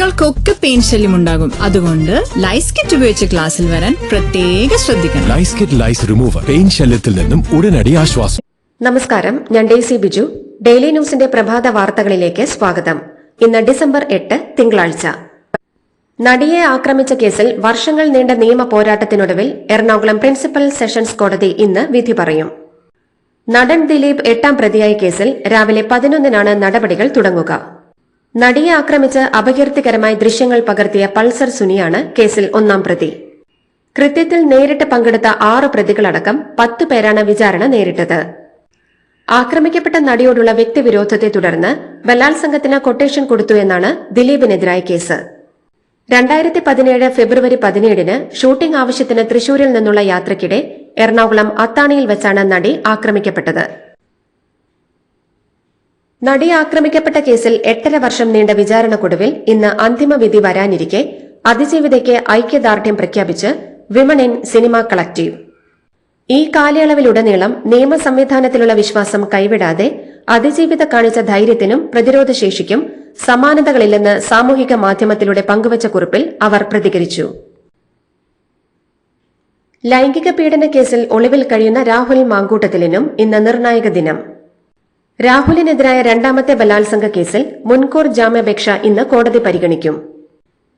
കുട്ടികൾക്കൊക്കെ പെയിൻ ശല്യം ഉണ്ടാകും. അതുകൊണ്ട് ലൈസ് കിറ്റ് ഉപയോഗിച്ച് ക്ലാസ്സിൽ വരാൻ പ്രത്യേക ശ്രദ്ധിക്കണം. ലൈസ് കിറ്റ് ലൈസ് റിമൂവർ പെയിൻ ശല്യത്തിൽ നിന്നും ഉടനടി ആശ്വാസം. നമസ്കാരം ഞാൻ ഡേസി ബിജു. ഡെയിലി ന്യൂസിന്റെ പ്രഭാത വാർത്തകളിലേക്ക് സ്വാഗതം. ഇന്ന് ഡിസംബർ എട്ട് തിങ്കളാഴ്ച. നടിയെ ആക്രമിച്ച കേസിൽ വർഷങ്ങൾ നീണ്ട നിയമ പോരാട്ടത്തിനൊടുവിൽ എറണാകുളം പ്രിൻസിപ്പൽ സെഷൻസ് കോടതി ഇന്ന് വിധി പറയും. നടൻ ദിലീപ് എട്ടാം പ്രതിയായ കേസിൽ രാവിലെ പതിനൊന്നിനാണ് നടപടികൾ തുടങ്ങുക. നടിയെ ആക്രമിച്ച് അപകീർത്തികരമായ ദൃശ്യങ്ങൾ പകർത്തിയ പൾസർ സുനിയാണ് കേസിൽ ഒന്നാം പ്രതി. കൃത്യത്തിൽ നേരിട്ട് പങ്കെടുത്ത ആറ് പ്രതികളടക്കം പത്തു പേരാണ് വിചാരണ നേരിട്ടത്. ആക്രമിക്കപ്പെട്ട നടിയോടുള്ള വ്യക്തിവിരോധത്തെ തുടർന്ന് ബലാത്സംഗത്തിന് കൊട്ടേഷൻ കൊടുത്തു എന്നാണ് ദിലീപിനെതിരായ കേസ്. രണ്ടായിരത്തി പതിനേഴ് ഫെബ്രുവരി പതിനേഴിന് ഷൂട്ടിംഗ് ആവശ്യത്തിന് തൃശൂരിൽ നിന്നുള്ള യാത്രയ്ക്കിടെ എറണാകുളം അത്താണിയിൽ വെച്ചാണ് നടി ആക്രമിക്കപ്പെട്ടത്. നടി ആക്രമിക്കപ്പെട്ട കേസിൽ എട്ടര വർഷം നീണ്ട വിചാരണക്കൊടുവിൽ ഇന്ന് അന്തിമ വിധി വരാനിരിക്കെ അതിജീവിതയ്ക്ക് ഐക്യദാർഢ്യം പ്രഖ്യാപിച്ച് വിമൺ ഇൻ സിനിമ കളക്റ്റീവ് ഈ കാലയളവിലുടനീളം നിയമ സംവിധാനത്തിലുള്ള വിശ്വാസം കൈവിടാതെ അതിജീവിത കാണിച്ച ധൈര്യത്തിനും പ്രതിരോധശേഷിക്കും സമാനതകളില്ലെന്ന് സാമൂഹിക മാധ്യമത്തിലൂടെ പങ്കുവച്ച കുറിപ്പിൽ അവർ പ്രതികരിച്ചു. ലൈംഗിക പീഡന കേസിൽ ഒളിവിൽ കഴിയുന്ന രാഹുൽ മാങ്കൂട്ടത്തിലിനും ഇന്ന് നിർണായക ദിനം. രാഹുലിനെതിരായ രണ്ടാമത്തെ ബലാത്സംഗ കേസിൽ മുൻകൂർ ജാമ്യാപേക്ഷ ഇന്ന് കോടതി പരിഗണിക്കും.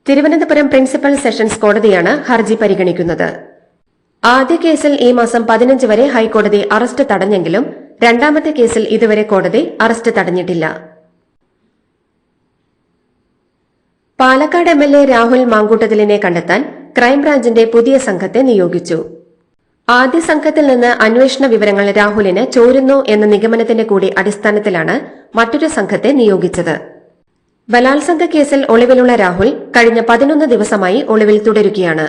തിരുവനന്തപുരം പ്രിൻസിപ്പൽ സെഷൻസ് കോടതിയാണ് ഹർജി പരിഗണിക്കുന്നത്. ആദ്യ കേസിൽ ഈ മാസം പതിനഞ്ച് വരെ ഹൈക്കോടതി അറസ്റ്റ് തടഞ്ഞെങ്കിലും രണ്ടാമത്തെ കേസിൽ ഇതുവരെ കോടതി arrest തടഞ്ഞിട്ടില്ല. Palakkad M L A Rahul മാങ്കൂട്ടതിലിനെ കണ്ടെത്താൻ ക്രൈംബ്രാഞ്ചിന്റെ പുതിയ സംഘത്തെ നിയോഗിച്ചു. ആദ്യ സംഘത്തിൽ നിന്ന് അന്വേഷണ വിവരങ്ങൾ രാഹുലിന് ചോരുന്നു എന്ന നിഗമനത്തിന്റെ കൂടി അടിസ്ഥാനത്തിലാണ് മറ്റൊരു സംഘത്തെ നിയോഗിച്ചത്. ബലാത്സംഗ കേസിൽ ഒളിവിലുള്ള രാഹുൽ കഴിഞ്ഞ പതിനൊന്ന് ദിവസമായി ഒളിവിൽ തുടരുകയാണ്.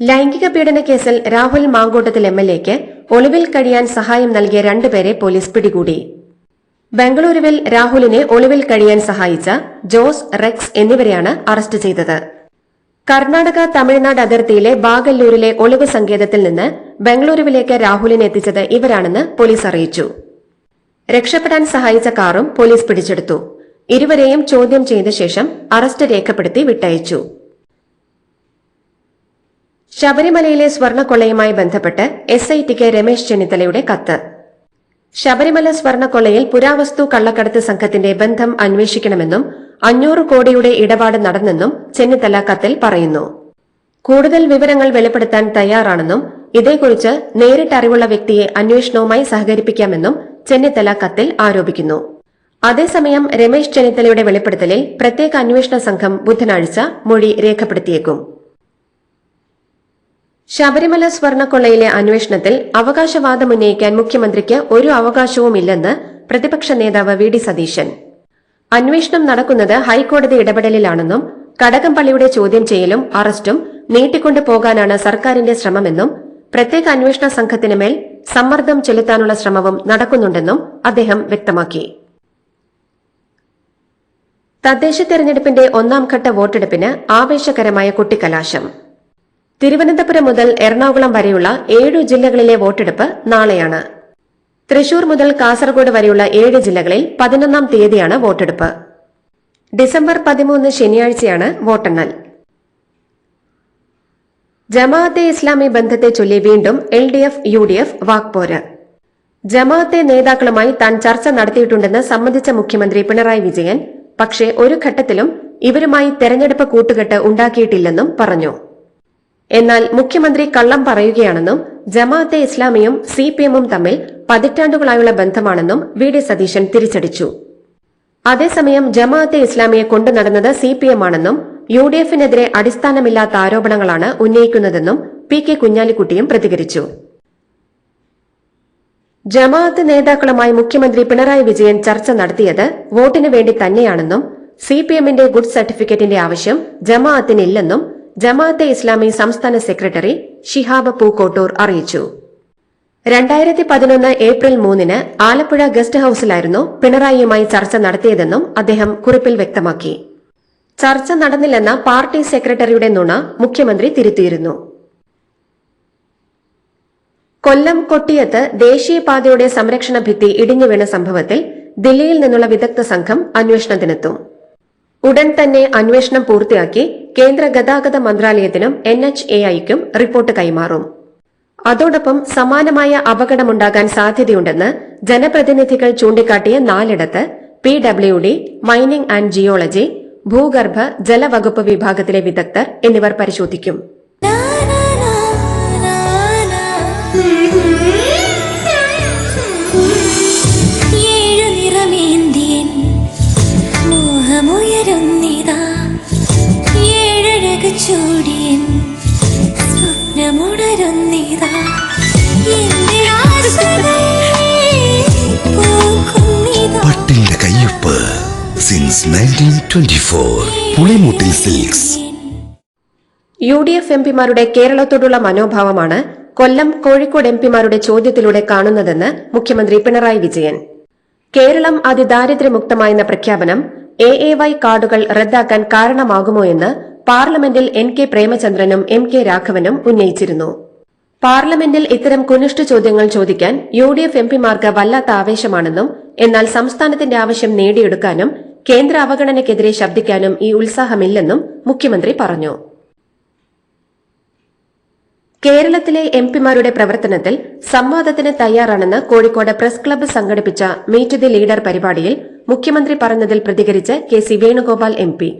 ലൈംഗിക പീഡന കേസിൽ രാഹുൽ മാങ്കോട്ടത്തിൽ എം എൽ എക്ക് ഒളിവിൽ കഴിയാൻ സഹായം നൽകിയ രണ്ടുപേരെ പോലീസ് പിടികൂടി. ബംഗളൂരുവിൽ രാഹുലിനെ ഒളിവിൽ കഴിയാൻ സഹായിച്ച ജോസ് റെക്സ് എന്നിവരെയാണ് അറസ്റ്റ് ചെയ്തത്. കർണാടക തമിഴ്നാട് അതിർത്തിയിലെ ബാഗല്ലൂരിലെ ഒളിവ് സങ്കേതത്തിൽ നിന്ന് ബംഗളൂരുവിലേക്ക് രാഹുലിനെ എത്തിച്ചത് ഇവരാണെന്ന് പോലീസ് അറിയിച്ചു. രക്ഷപ്പെടാൻ സഹായിച്ച കാറും പോലീസ് പിടിച്ചെടുത്തു. ഇരുവരെയും ചോദ്യം ചെയ്ത ശേഷം അറസ്റ്റ് രേഖപ്പെടുത്തി വിട്ടയച്ചു. ശബരിമലയിലെ സ്വർണക്കൊള്ളയുമായി ബന്ധപ്പെട്ട് എസ് ഐ ടിക്ക് രമേശ് ചെന്നിത്തലയുടെ കത്ത്. ശബരിമല സ്വർണക്കൊള്ളയിൽ പുരാവസ്തു കള്ളക്കടത്ത് സംഘത്തിന്റെ ബന്ധം അന്വേഷിക്കണമെന്നും അഞ്ഞൂറ് കോടിയുടെ ഇടപാട് നടന്നെന്നും ചെന്നിത്തല കത്തിൽ പറയുന്നു. കൂടുതൽ വിവരങ്ങൾ വെളിപ്പെടുത്താൻ തയ്യാറാണെന്നും ഇതേക്കുറിച്ച് നേരിട്ട് അറിവുള്ള വ്യക്തിയെ അന്വേഷണവുമായി സഹകരിപ്പിക്കാമെന്നും ചെന്നിത്തല കത്തിൽ ആരോപിക്കുന്നു. അതേസമയം രമേശ് ചെന്നിത്തലയുടെ വെളിപ്പെടുത്തലിൽ പ്രത്യേക അന്വേഷണ സംഘം ബുധനാഴ്ച മൊഴി രേഖപ്പെടുത്തിയേക്കും. ശബരിമല സ്വർണക്കൊള്ളയിലെ അന്വേഷണത്തിൽ അവകാശവാദം ഉന്നയിക്കാൻ മുഖ്യമന്ത്രിക്ക് ഒരു അവകാശവുമില്ലെന്ന് പ്രതിപക്ഷ നേതാവ് വി ഡി സതീശൻ. അന്വേഷണം നടക്കുന്നത് ഹൈക്കോടതി ഇടപെടലിലാണെന്നും കടകംപള്ളിയുടെ ചോദ്യം ചെയ്യലും അറസ്റ്റും നീട്ടിക്കൊണ്ടു പോകാനാണ് സർക്കാരിന്റെ ശ്രമമെന്നും പ്രത്യേക അന്വേഷണ സംഘത്തിന് മേൽ സമ്മർദ്ദം ചെലുത്താനുള്ള ശ്രമവും നടക്കുന്നുണ്ടെന്നും അദ്ദേഹം വ്യക്തമാക്കി. തദ്ദേശ തെരഞ്ഞെടുപ്പിന്റെ ഒന്നാംഘട്ട വോട്ടെടുപ്പിന് ആവേശകരമായ കുട്ടിക്കലാശം. തിരുവനന്തപുരം മുതൽ എറണാകുളം വരെയുള്ള ഏഴു ജില്ലകളിലെ വോട്ടെടുപ്പ് നാളെയാണ്. തൃശൂർ മുതൽ കാസർഗോഡ് വരെയുള്ള ഏഴ് ജില്ലകളിൽ പതിനൊന്നാം തീയതിയാണ് വോട്ടെടുപ്പ്. ഡിസംബർ പതിമൂന്ന് ശനിയാഴ്ചയാണ് വോട്ടെണ്ണൽ. ജമാഅത്തെ ഇസ്ലാമി ബന്ധത്തെ ചൊല്ലി വീണ്ടും L D F U D F വാക്പോര്. Jamaat-e നേതാക്കളുമായി താൻ ചർച്ച നടത്തിയിട്ടുണ്ടെന്ന് സമ്മതിച്ച മുഖ്യമന്ത്രി പിണറായി വിജയൻ പക്ഷേ ഒരു ഘട്ടത്തിലും ഇവരുമായി തെരഞ്ഞെടുപ്പ് കൂട്ടുകെട്ട് ഉണ്ടാക്കിയിട്ടില്ലെന്നും പറഞ്ഞു. എന്നാൽ മുഖ്യമന്ത്രി കള്ളം പറയുകയാണെന്നും ജമാഅത്തെ ഇസ്ലാമിയും സി പി എമ്മും തമ്മിൽ പതിറ്റാണ്ടുകളായുള്ള ബന്ധമാണെന്നും വി ഡി സതീശൻ തിരിച്ചടിച്ചു. അതേസമയം ജമാഅത്തെ ഇസ്ലാമിയെ കൊണ്ടു നടന്നത് സി പി എം ആണെന്നും യു ഡി എഫിനെതിരെ അടിസ്ഥാനമില്ലാത്ത ആരോപണങ്ങളാണ് ഉന്നയിക്കുന്നതെന്നും പി കെ കുഞ്ഞാലിക്കുട്ടിയും പ്രതികരിച്ചു. ജമാഅത്ത് നേതാക്കളുമായി മുഖ്യമന്ത്രി പിണറായി വിജയൻ ചർച്ച നടത്തിയത് വോട്ടിനു വേണ്ടി തന്നെയാണെന്നും സി പി എമ്മിന്റെ ഗുഡ് സർട്ടിഫിക്കറ്റിന്റെ ആവശ്യം ജമാഅത്തിനില്ലെന്നും ജമാഅത്തെ ഇസ്ലാമി സംസ്ഥാന സെക്രട്ടറി ഷിഹാബ് പൂക്കോട്ടൂർ അറിയിച്ചു. രണ്ടായിരത്തി പതിനൊന്ന് ഏപ്രിൽ മൂന്നിന് ആലപ്പുഴ ഗസ്റ്റ് ഹൌസിലായിരുന്നു പിണറായിയുമായി ചർച്ച നടത്തിയതെന്നും അദ്ദേഹം കുറിപ്പിൽ വ്യക്തമാക്കി. ചർച്ച നടന്നില്ലെന്ന പാർട്ടി സെക്രട്ടറിയുടെ നുണ മുഖ്യമന്ത്രി തിരുത്തിയിരുന്നു. കൊല്ലം കൊട്ടിയത്ത് ദേശീയപാതയുടെ സംരക്ഷണ ഭിത്തി ഇടിഞ്ഞു വീണ സംഭവത്തിൽ ദില്ലിയിൽ നിന്നുള്ള വിദഗ്ധ സംഘം അന്വേഷണത്തിനെത്തും. ഉടൻ തന്നെ അന്വേഷണം പൂർത്തിയാക്കി കേന്ദ്ര ഗതാഗത മന്ത്രാലയത്തിനും എൻ എച്ച് എ ഐക്കും റിപ്പോർട്ട് കൈമാറും. അതോടൊപ്പം സമാനമായ അപകടമുണ്ടാകാൻ സാധ്യതയുണ്ടെന്ന് ജനപ്രതിനിധികൾ ചൂണ്ടിക്കാട്ടിയ നാലിടത്ത് P W D mining and geology ഭൂഗർഭ ജലവകുപ്പ് വിഭാഗത്തിലെ വിദഗ്ധർ എന്നിവർ പരിശോധിക്കും. സിൽക്സ്. യു ഡി എഫ് എംപിമാരുടെ കേരളത്തോടുള്ള മനോഭാവമാണ് കൊല്ലം കോഴിക്കോട് എംപിമാരുടെ ചോദ്യത്തിലൂടെ കാണുന്നതെന്ന് മുഖ്യമന്ത്രി പിണറായി വിജയൻ. കേരളം അതിദാരിദ്ര്യമുക്തമായെന്ന പ്രഖ്യാപനം എ എ വൈ കാർഡുകൾ റദ്ദാക്കാൻ കാരണമാകുമോ എന്ന് പാർലമെന്റിൽ എൻ കെ പ്രേമചന്ദ്രനും എം കെ രാഘവനും ഉന്നയിച്ചിരുന്നു. പാർലമെന്റിൽ ഇത്തരം കുനിഷ്ട ചോദ്യങ്ങൾ ചോദിക്കാൻ യു ഡി എഫ് എംപിമാർക്ക് വല്ലാത്ത ആവേശമാണെന്നും എന്നാൽ സംസ്ഥാനത്തിന്റെ ആവശ്യം നേടിയെടുക്കാനും കേന്ദ്ര അവഗണനയ്ക്കെതിരെ ശബ്ദിക്കാനും ഈ ഉത്സാഹമില്ലെന്നും മുഖ്യമന്ത്രി പറഞ്ഞു. കേരളത്തിലെ എംപിമാരുടെ പ്രവർത്തനത്തിൽ സംവാദത്തിന് തയ്യാറാണെന്ന് കോഴിക്കോട് പ്രസ് ക്ലബ്ബ് സംഘടിപ്പിച്ച മീറ്റ് ദി ലീഡർ പരിപാടിയിൽ മുഖ്യമന്ത്രി പറഞ്ഞതിൽ പ്രതികരിച്ച് K C Venugopal M P.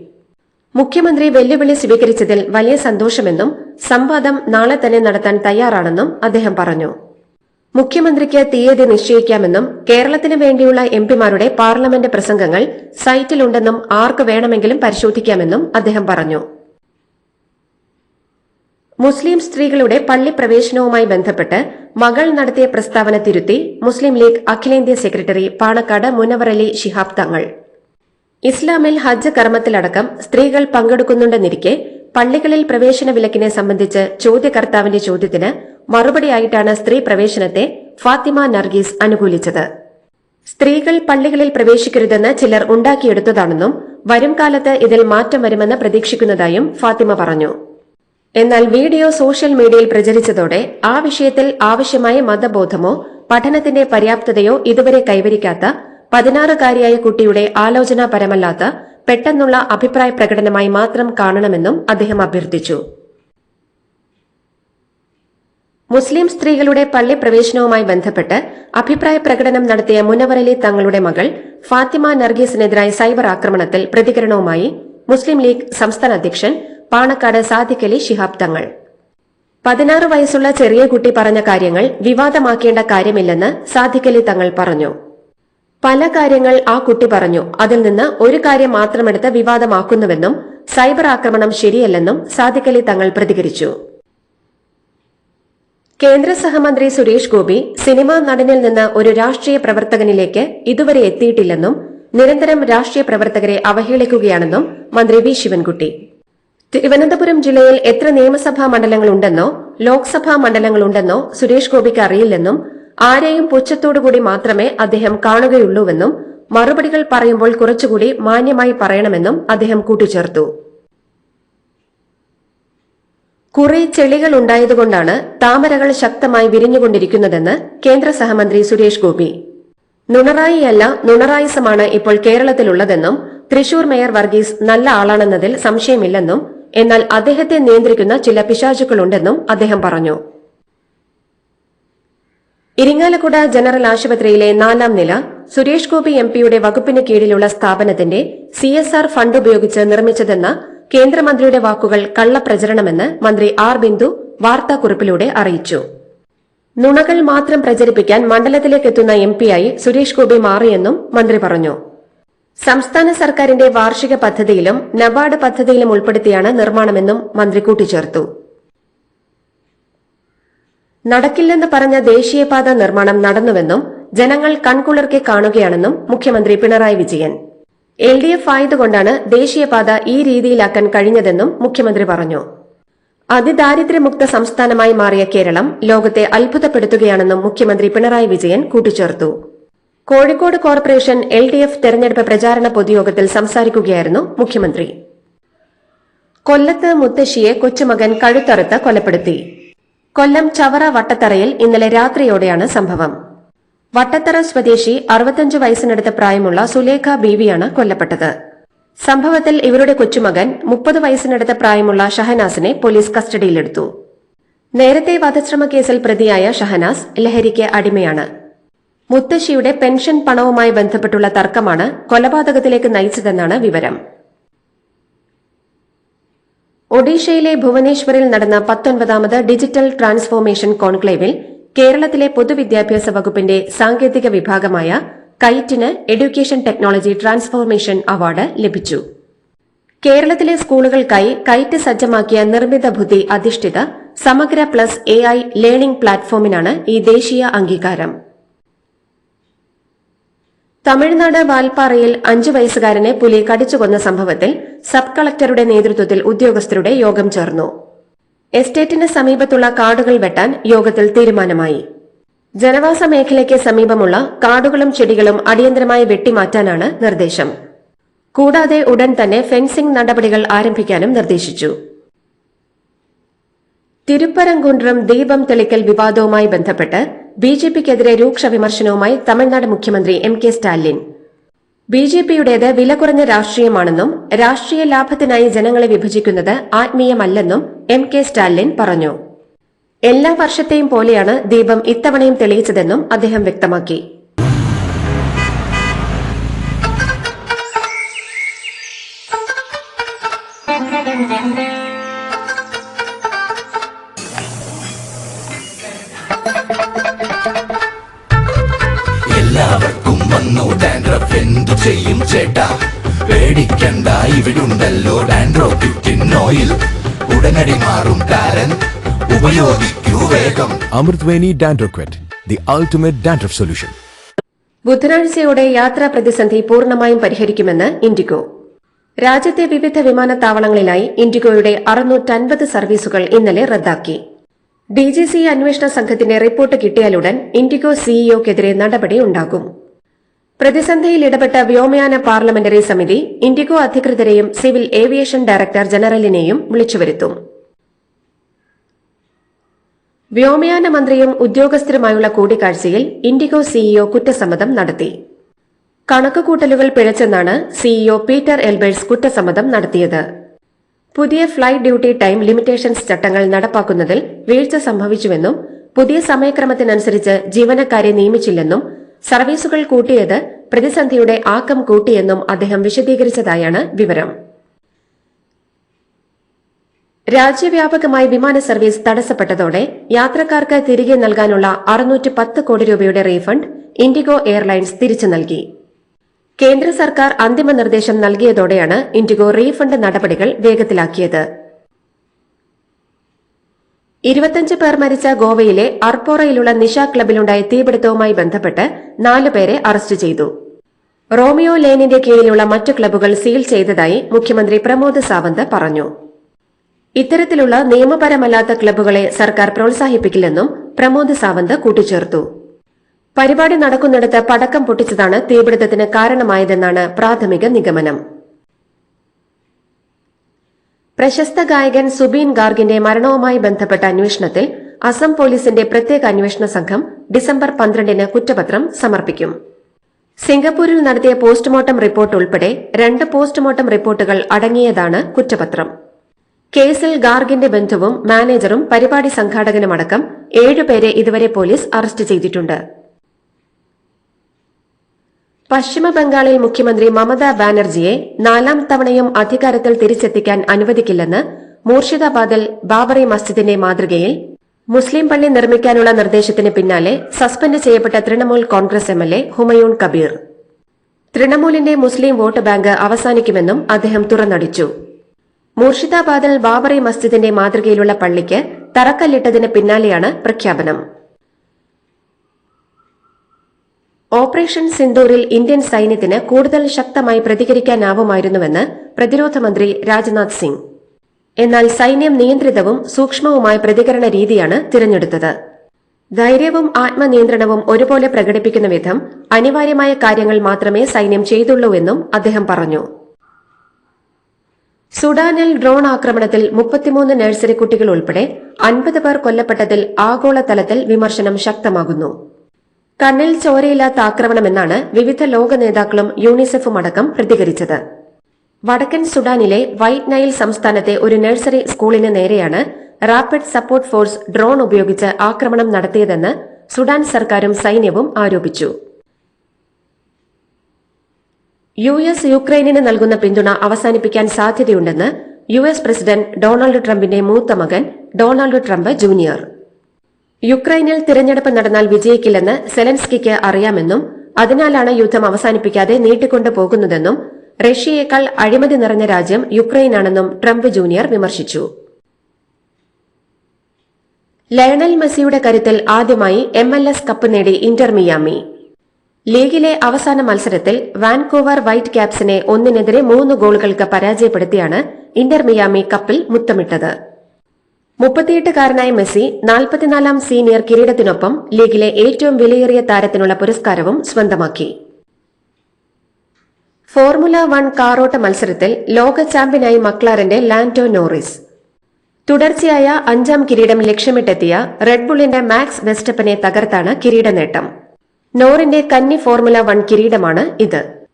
മുഖ്യമന്ത്രി വെല്ലുവിളി സ്വീകരിച്ചതിൽ വലിയ സന്തോഷമെന്നും സംവാദം നാളെ തന്നെ നടത്താൻ തയ്യാറാണെന്നും അദ്ദേഹം പറഞ്ഞു. മുഖ്യമന്ത്രിക്ക് തീയതി നിശ്ചയിക്കാമെന്നും കേരളത്തിന് വേണ്ടിയുള്ള എംപിമാരുടെ പാർലമെന്റ് പ്രസംഗങ്ങൾ സൈറ്റിലുണ്ടെന്നും ആർക്ക് വേണമെങ്കിലും പരിശോധിക്കാമെന്നും അദ്ദേഹം പറഞ്ഞു. മുസ്ലിം സ്ത്രീകളുടെ പള്ളി പ്രവേശനവുമായി ബന്ധപ്പെട്ട് മകൾ നടത്തിയ പ്രസ്താവന തിരുത്തി മുസ്ലിം ലീഗ് അഖിലേന്ത്യാ സെക്രട്ടറി പാണക്കാട് മുനവറലി ശിഹാബ് തങ്ങൾ. ഇസ്ലാമിൽ ഹജ്ജ് കർമ്മത്തിലടക്കം സ്ത്രീകൾ പങ്കെടുക്കുന്നുണ്ടെന്നിരിക്കെ പള്ളികളിൽ പ്രവേശന വിലക്കിനെ സംബന്ധിച്ച് ചോദ്യകർത്താവിന്റെ ചോദ്യത്തിന് മറുപടിയായിട്ടാണ് സ്ത്രീ പ്രവേശനത്തെ ഫാത്തിമ നർഗീസ് അനുകൂലിച്ചത്. സ്ത്രീകൾ പള്ളികളിൽ പ്രവേശിക്കരുതെന്ന് ചിലർ ഉണ്ടാക്കിയെടുത്തതാണെന്നും വരും കാലത്ത് ഇതിൽ മാറ്റം വരുമെന്ന് പ്രതീക്ഷിക്കുന്നതായും ഫാത്തിമ പറഞ്ഞു. എന്നാൽ വീഡിയോ സോഷ്യൽ മീഡിയയിൽ പ്രചരിച്ചതോടെ ആ വിഷയത്തിൽ ആവശ്യമായ മതബോധമോ പഠനത്തിന്റെ പര്യാപ്തതയോ ഇതുവരെ കൈവരിക്കാത്ത പതിനാറുകാരിയായ കുട്ടിയുടെ ആലോചനാപരമല്ലാത്ത പെട്ടെന്നുള്ള അഭിപ്രായ പ്രകടനമായി മാത്രം കാണണമെന്നും അദ്ദേഹം അഭ്യർത്ഥിച്ചു. മുസ്ലിം സ്ത്രീകളുടെ പള്ളി പ്രവേശനവുമായി ബന്ധപ്പെട്ട് അഭിപ്രായ പ്രകടനം നടത്തിയ മുനവറലി തങ്ങളുടെ മകൾ ഫാത്തിമ നർഗീസിനെതിരായ സൈബർ ആക്രമണത്തിൽ പ്രതികരണവുമായി മുസ്ലിം ലീഗ് സംസ്ഥാന അധ്യക്ഷൻ പാണക്കാട് സാദിഖലി ശിഹാബ് തങ്ങൾ. പതിനാറ് വയസ്സുള്ള ചെറിയ കുട്ടി പറഞ്ഞ കാര്യങ്ങൾ വിവാദമാക്കേണ്ട കാര്യമില്ലെന്ന് സാദിഖലി തങ്ങൾ പറഞ്ഞു. പല കാര്യങ്ങൾ ആ കുട്ടി പറഞ്ഞു. അതിൽ നിന്ന് ഒരു കാര്യം മാത്രമെടുത്ത് വിവാദമാക്കുന്നുവെന്നും സൈബർ ആക്രമണം ശരിയല്ലെന്നും സാദിഖലി തങ്ങൾ പ്രതികരിച്ചു. കേന്ദ്ര സഹമന്ത്രി സുരേഷ് ഗോപി സിനിമാ നടനിൽ നിന്ന് ഒരു രാഷ്ട്രീയ പ്രവർത്തകനിലേക്ക് ഇതുവരെ എത്തിയിട്ടില്ലെന്നും നിരന്തരം രാഷ്ട്രീയ പ്രവർത്തകരെ അവഹേളിക്കുകയാണെന്നും മന്ത്രി വി ശിവൻകുട്ടി. തിരുവനന്തപുരം ജില്ലയിൽ എത്ര നിയമസഭാ മണ്ഡലങ്ങളുണ്ടെന്നോ ലോക്സഭാ മണ്ഡലങ്ങളുണ്ടെന്നോ സുരേഷ് ഗോപിക്ക് അറിയില്ലെന്നും ആരെയും പുച്ഛത്തോടുകൂടി മാത്രമേ അദ്ദേഹം കാണുകയുള്ളൂവെന്നും മറുപടികൾ പറയുമ്പോൾ കുറച്ചുകൂടി മാന്യമായി പറയണമെന്നും അദ്ദേഹം കൂട്ടിച്ചേർത്തു. കുറെ ചെളികൾ ഉണ്ടായതുകൊണ്ടാണ് താമരകൾ ശക്തമായി വിരിഞ്ഞുകൊണ്ടിരിക്കുന്നതെന്ന് കേന്ദ്ര സഹമന്ത്രി സുരേഷ് ഗോപി. നുണറായിയല്ല നുണറായിസമാണ് ഇപ്പോൾ കേരളത്തിലുള്ളതെന്നും തൃശൂർ മേയർ വർഗീസ് നല്ല ആളാണെന്നതിൽ സംശയമില്ലെന്നും എന്നാൽ അദ്ദേഹത്തെ നിയന്ത്രിക്കുന്ന ചില പിശാചുക്കളുണ്ടെന്നും അദ്ദേഹം പറഞ്ഞു. ഇരിങ്ങാലക്കുട ജനറൽ ആശുപത്രിയിലെ നാലാം നില സുരേഷ് ഗോപി എംപിയുടെ വകുപ്പിന് കീഴിലുള്ള സ്ഥാപനത്തിന്റെ സി ഫണ്ട് ഉപയോഗിച്ച് നിർമ്മിച്ചതെന്ന കേന്ദ്രമന്ത്രിയുടെ വാക്കുകൾ കള്ളപ്രചരണമെന്ന് മന്ത്രി ആർ ബിന്ദു വാർത്താക്കുറിപ്പിലൂടെ അറിയിച്ചു. നുണകൾ മാത്രം പ്രചരിപ്പിക്കാൻ മണ്ഡലത്തിലേക്കെത്തുന്ന എം പിയായി സുരേഷ് ഗോപി മാറിയെന്നും മന്ത്രി പറഞ്ഞു. സംസ്ഥാന സർക്കാരിന്റെ വാർഷിക പദ്ധതിയിലും നബാർഡ് പദ്ധതിയിലും ഉൾപ്പെടുത്തിയാണ് നിർമ്മാണമെന്നും മന്ത്രി കൂട്ടിച്ചേർത്തു. നടക്കില്ലെന്ന് പറഞ്ഞ ദേശീയപാത നിർമ്മാണം നടന്നുവെന്നും ജനങ്ങൾ കൺകുളിർക്കെ കാണുകയാണെന്നും മുഖ്യമന്ത്രി Pinarayi Vijayan. L D F ആയതുകൊണ്ടാണ് ദേശീയപാത ഈ രീതിയിലാക്കാൻ കഴിഞ്ഞതെന്നും മുഖ്യമന്ത്രി പറഞ്ഞു. അതിദാരിദ്ര്യമുക്ത സംസ്ഥാനമായി മാറിയ കേരളം ലോകത്തെ അത്ഭുതപ്പെടുത്തുകയാണെന്നും മുഖ്യമന്ത്രി പിണറായി വിജയൻ കൂട്ടിച്ചേർത്തു. Kozhikode corporation L D F തെരഞ്ഞെടുപ്പ് പ്രചാരണ പൊതുയോഗത്തിൽ സംസാരിക്കുകയായിരുന്നു മുഖ്യമന്ത്രി. കൊല്ലത്ത് മുത്തശ്ശിയെ കൊച്ചുമകൻ കഴുത്തറുത്ത് കൊലപ്പെടുത്തി. കൊല്ലം ചവറ വട്ടത്തറയിൽ ഇന്നലെ രാത്രിയോടെയാണ് സംഭവം. വട്ടത്തറ സ്വദേശി അറുപത്തഞ്ച് വയസ്സിനടുത്ത പ്രായമുള്ള സുലേഖ ബീവിയാണ് കൊല്ലപ്പെട്ടത്. സംഭവത്തിൽ ഇവരുടെ കൊച്ചുമകൻ മുപ്പത് വയസ്സിനടുത്ത പ്രായമുള്ള ഷഹനാസിനെ പോലീസ് കസ്റ്റഡിയിലെടുത്തു. നേരത്തെ വധശ്രമ കേസിൽ പ്രതിയായ ഷഹനാസ് ലഹരിക്ക് അടിമയാണ്. മുത്തശ്ശിയുടെ പെൻഷൻ പണവുമായി ബന്ധപ്പെട്ടുള്ള തർക്കമാണ് കൊലപാതകത്തിലേക്ക് നയിച്ചതെന്നാണ് വിവരം. ഒഡീഷയിലെ ഭുവനേശ്വറിൽ നടന്ന പത്തൊൻപതാമത് ഡിജിറ്റൽ ട്രാൻസ്ഫോർമേഷൻ കോൺക്ലേവിൽ കേരളത്തിലെ പൊതുവിദ്യാഭ്യാസ വകുപ്പിന്റെ സാങ്കേതിക വിഭാഗമായ കൈറ്റിന് എഡ്യൂക്കേഷൻ ടെക്നോളജി ട്രാൻസ്ഫോർമേഷൻ അവാർഡ് ലഭിച്ചു. കേരളത്തിലെ സ്കൂളുകൾക്കായി കൈറ്റ് സജ്ജമാക്കിയ നിർമ്മിത ബുദ്ധി അധിഷ്ഠിത സമഗ്ര പ്ലസ് എ ഐ ലേണിംഗ് പ്ലാറ്റ്ഫോമിനാണ് ഈ ദേശീയ അംഗീകാരം. തമിഴ്നാട് വാൽപ്പാറയിൽ അഞ്ചു വയസ്സുകാരനെ പുലി കടിച്ചുകൊന്ന സംഭവത്തിൽ സബ് കളക്ടറുടെ നേതൃത്വത്തിൽ ഉദ്യോഗസ്ഥരുടെ യോഗം ചേർന്നു. എസ്റ്റേറ്റിന് സമീപത്തുള്ള കാടുകൾ വെട്ടാൻ യോഗത്തിൽ തീരുമാനമായി. ജനവാസ മേഖലയ്ക്ക് സമീപമുള്ള കാടുകളും ചെടികളും അടിയന്തരമായി വെട്ടിമാറ്റാനാണ് നിർദ്ദേശം. കൂടാതെ ഉടൻ തന്നെ ഫെൻസിംഗ് നടപടികൾ ആരംഭിക്കാനും നിർദ്ദേശിച്ചു. തിരുപ്പരങ്കുൻട്രം ദീപം തെളിക്കൽ വിവാദവുമായി ബന്ധപ്പെട്ട് ബിജെപിക്കെതിരെ രൂക്ഷ വിമർശനവുമായി തമിഴ്നാട് മുഖ്യമന്ത്രി M K Stalin. B J പിയുടേത് വില കുറഞ്ഞ രാഷ്ട്രീയമാണെന്നും രാഷ്ട്രീയ ലാഭത്തിനായി ജനങ്ങളെ വിഭജിക്കുന്നത് ആത്മീയമല്ലെന്നും എം കെ സ്റ്റാലിൻ പറഞ്ഞു. എല്ലാ വർഷത്തെയും പോലെയാണ് ദീപം ഇത്തവണയും തെളിയിച്ചതെന്നും അദ്ദേഹം വ്യക്തമാക്കി. എല്ലാവർക്കും വന്നു. ഡാൻഡ്രഫ് എന്തു ചെയ്യും ചേട്ടാ? പേടിക്കണ്ട ഇവിടുണ്ടല്ലോ ഡാൻഡ്രോ ക്യൂറ്റിൻ ഓയിൽ ഉടനടി മാറും താരൻ ഉപയോഗിക്കൂ വേഗം. Amrutveni Dandroquit the ultimate dandruff solution ബുധനാഴ്ചയോടെ യാത്രാ പ്രതിസന്ധി പൂർണമായും പരിഹരിക്കുമെന്ന് ഇൻഡിഗോ. രാജ്യത്തെ വിവിധ വിമാനത്താവളങ്ങളിലായി ഇൻഡിഗോയുടെ അറുന്നൂറ്റൻപത് സർവീസുകൾ ഇന്നലെ റദ്ദാക്കി. ഡിജിസി അന്വേഷണ സംഘത്തിന്റെ റിപ്പോർട്ട് കിട്ടിയാലുടൻ ഇൻഡിഗോ സിഇഒക്കെതിരെ നടപടി ഉണ്ടാകും. പ്രതിസന്ധിയിൽ ഇടപെട്ട വ്യോമയാന പാർലമെന്ററി സമിതി ഇൻഡിഗോ അധികൃതരെയും സിവിൽ ഏവിയേഷൻ ഡയറക്ടർ ജനറലിനെയും വിളിച്ചുവരുത്തും. വ്യോമയാന മന്ത്രിയും ഉദ്യോഗസ്ഥരുമായുള്ള കൂടിക്കാഴ്ചയിൽ ഇൻഡിഗോ സിഇഒ കുറ്റസമ്മതം നടത്തി. കണക്കുകൂട്ടലുകൾ പിഴച്ചെന്നാണ് സിഇഒ പീറ്റർ എൽബേഴ്സ് കുറ്റസമ്മതം നടത്തിയത്. പുതിയ ഫ്ലൈറ്റ് ഡ്യൂട്ടി ടൈം ലിമിറ്റേഷൻസ് ചട്ടങ്ങൾ നടപ്പാക്കുന്നതിൽ വീഴ്ച സംഭവിച്ചുവെന്നും പുതിയ സമയക്രമത്തിനനുസരിച്ച് ജീവനക്കാരെ നിയമിച്ചില്ലെന്നും സർവീസുകൾ കൂട്ടിയത് പ്രതിസന്ധിയുടെ ആക്കം കൂട്ടിയെന്നും അദ്ദേഹം വിശദീകരിച്ചതായാണ് വിവരം. രാജ്യവ്യാപകമായി വിമാന സർവീസ് തടസ്സപ്പെട്ടതോടെ യാത്രക്കാർക്ക് തിരികെ നൽകാനുള്ള അറുന്നൂറ്റി പത്ത് കോടി രൂപയുടെ റീഫണ്ട് ഇൻഡിഗോ എയർലൈൻസ് തിരിച്ചു നൽകി. കേന്ദ്ര സർക്കാർ അന്തിമ നിർദ്ദേശം നൽകിയതോടെയാണ് ഇൻഡിഗോ റീഫണ്ട് നടപടികൾ വേഗത്തിലാക്കിയത്. ഇരുപത്തിയഞ്ച് പേർ മരിച്ച ഗോവയിലെ അർപ്പോറയിലുള്ള നിഷ ക്ലബിലുണ്ടായ തീപിടുത്തവുമായി ബന്ധപ്പെട്ട് നാലുപേരെ അറസ്റ്റ് ചെയ്തു. റോമിയോ ലേനിന്റെ കീഴിലുള്ള മറ്റു ക്ലബ്ബുകൾ സീൽ ചെയ്തതായി മുഖ്യമന്ത്രി പ്രമോദ് സാവന്ത് പറഞ്ഞു. ഇത്തരത്തിലുള്ള നിയമപരമല്ലാത്ത ക്ലബ്ബുകളെ സർക്കാർ പ്രോത്സാഹിപ്പിക്കില്ലെന്നും പ്രമോദ് സാവന്ത് കൂട്ടിച്ചേർത്തു. പരിപാടി നടക്കുന്നിടത്ത് പടക്കം പൊട്ടിച്ചതാണ് തീപിടുത്തത്തിന് കാരണമായതെന്നാണ് പ്രാഥമിക നിഗമനം. പ്രശസ്ത ഗായകൻ സുബീൻ ഗാർഗിന്റെ മരണവുമായി ബന്ധപ്പെട്ട അന്വേഷണത്തിൽ അസം പോലീസിന്റെ പ്രത്യേക അന്വേഷണ സംഘം ഡിസംബർ പന്ത്രണ്ടിന് കുറ്റപത്രം സമർപ്പിക്കും. സിംഗപ്പൂരിൽ നടത്തിയ പോസ്റ്റ്മോർട്ടം റിപ്പോർട്ട് ഉൾപ്പെടെ രണ്ട് പോസ്റ്റ്മോർട്ടം റിപ്പോർട്ടുകൾ അടങ്ങിയതാണ് കുറ്റപത്രം. കേസിൽ ഗാർഗിന്റെ ബന്ധുവും മാനേജറും പരിപാടി സംഘാടകനുമടക്കം ഏഴുപേരെ ഇതുവരെ പോലീസ് അറസ്റ്റ് ചെയ്തിട്ടുണ്ട്. പശ്ചിമ ബംഗാളിൽ മുഖ്യമന്ത്രി മമതാ ബാനർജിയെ നാലാം തവണയും അധികാരത്തിൽ തിരിച്ചെത്തിക്കാൻ അനുവദിക്കില്ലെന്ന് മൂർഷിദാബാദിൽ ബാബറി മസ്ജിദിന്റെ മാതൃകയിൽ മുസ്ലിം പള്ളി നിർമ്മിക്കാനുള്ള നിർദ്ദേശത്തിന് പിന്നാലെ സസ്പെൻഡ് ചെയ്യപ്പെട്ട തൃണമൂൽ കോൺഗ്രസ് എംഎൽഎ ഹുമയൂൺ കബീർ. തൃണമൂലിന്റെ മുസ്ലിം വോട്ട് ബാങ്ക് അവസാനിക്കുമെന്നും അദ്ദേഹം തുറന്നടിച്ചു. മൂർഷിദാബാദിൽ ബാബറി മസ്ജിദിന്റെ മാതൃകയിലുള്ള പള്ളിക്ക് തറക്കല്ലിട്ടതിന് പിന്നാലെയാണ് പ്രഖ്യാപനം. ഓപ്പറേഷൻ സിന്ദൂറിൽ ഇന്ത്യൻ സൈന്യത്തിന് കൂടുതൽ ശക്തമായി പ്രതികരിക്കാനാവുമായിരുന്നുവെന്ന് പ്രതിരോധ മന്ത്രി രാജ്നാഥ് സിംഗ്. എന്നാൽ സൈന്യം നിയന്ത്രിതവും സൂക്ഷ്മവുമായ പ്രതികരണ രീതിയാണ് തിരഞ്ഞെടുത്തത്. ധൈര്യവും ആത്മനിയന്ത്രണവും ഒരുപോലെ പ്രകടിപ്പിക്കുന്ന വിധം അനിവാര്യമായ കാര്യങ്ങൾ മാത്രമേ സൈന്യം ചെയ്തുള്ളൂവെന്നും അദ്ദേഹം പറഞ്ഞു. സുഡാനിൽ ഡ്രോൺ ആക്രമണത്തിൽ മുപ്പത്തിമൂന്ന് നഴ്സറി കുട്ടികൾ ഉൾപ്പെടെ അൻപത് പേർ കൊല്ലപ്പെട്ടതിൽ ആഗോളതലത്തിൽ വിമർശനം ശക്തമാകുന്നു. കണ്ണിൽ ചോരയില്ലാത്ത ആക്രമണമെന്നാണ് വിവിധ ലോക നേതാക്കളും യൂണിസെഫും അടക്കം പ്രതികരിച്ചത്. വടക്കൻ സുഡാനിലെ വൈറ്റ് നൈൽ സംസ്ഥാനത്തെ ഒരു നഴ്സറി സ്കൂളിന് നേരെയാണ് റാപ്പിഡ് സപ്പോർട്ട് ഫോഴ്സ് ഡ്രോൺ ഉപയോഗിച്ച് ആക്രമണം നടത്തിയതെന്ന് സുഡാൻ സർക്കാരും സൈന്യവും ആരോപിച്ചു. യു എസ് യുക്രൈനിന് നൽകുന്ന പിന്തുണ അവസാനിപ്പിക്കാൻ സാധ്യതയുണ്ടെന്ന് യു എസ് പ്രസിഡന്റ് ഡൊണാൾഡ് ട്രംപിന്റെ മൂത്ത മകൻ ഡൊണാൾഡ് ട്രംപ് ജൂനിയർ. യുക്രൈനിൽ തിരഞ്ഞെടുപ്പ് നടന്നാൽ വിജയിക്കില്ലെന്ന് സെലൻസ്കിക്ക് അറിയാമെന്നും അതിനാലാണ് യുദ്ധം അവസാനിപ്പിക്കാതെ നീട്ടിക്കൊണ്ടു പോകുന്നതെന്നും റഷ്യയേക്കാൾ അഴിമതി നിറഞ്ഞ രാജ്യം യുക്രൈനാണെന്നും ട്രംപ് ജൂനിയർ വിമർശിച്ചു. ലയണൽ മെസ്സിയുടെ കരുത്തിൽ ആദ്യമായി എം എൽ എസ് കപ്പ് നേടി ഇന്റർ മിയാമി. ലീഗിലെ അവസാന മത്സരത്തിൽ വാൻകൂവർ വൈറ്റ് ക്യാപ്സിനെ ഒന്നിനെതിരെ മൂന്ന് ഗോളുകൾക്ക് പരാജയപ്പെടുത്തിയാണ് ഇന്റർ മിയാമി കപ്പിൽ മുത്തമിട്ടത്. മുപ്പത്തിയെട്ടുകാരനായ മെസ്സി നാൽപ്പത്തിനാലാം സീനിയർ കിരീടത്തിനൊപ്പം ലീഗിലെ ഏറ്റവും വിലയേറിയ താരത്തിനുള്ള പുരസ്കാരവും സ്വന്തമാക്കി. ഫോർമുല വൺ കാറോട്ട മത്സരത്തിൽ ലോക ചാമ്പ്യനായി മക്ലാറിന്റെ ലാൻഡോ നോറിസ്. തുടർച്ചയായ അഞ്ചാം കിരീടം ലക്ഷ്യമിട്ടെത്തിയ റെഡ്ബുള്ളിന്റെ മാക്സ് വെസ്റ്റപ്പനെ തകർത്താണ് കിരീട നേട്ടം നോറിന്റെ കന്നി ഫോർമുല വൺ കിരീടമാണ് ഇത്.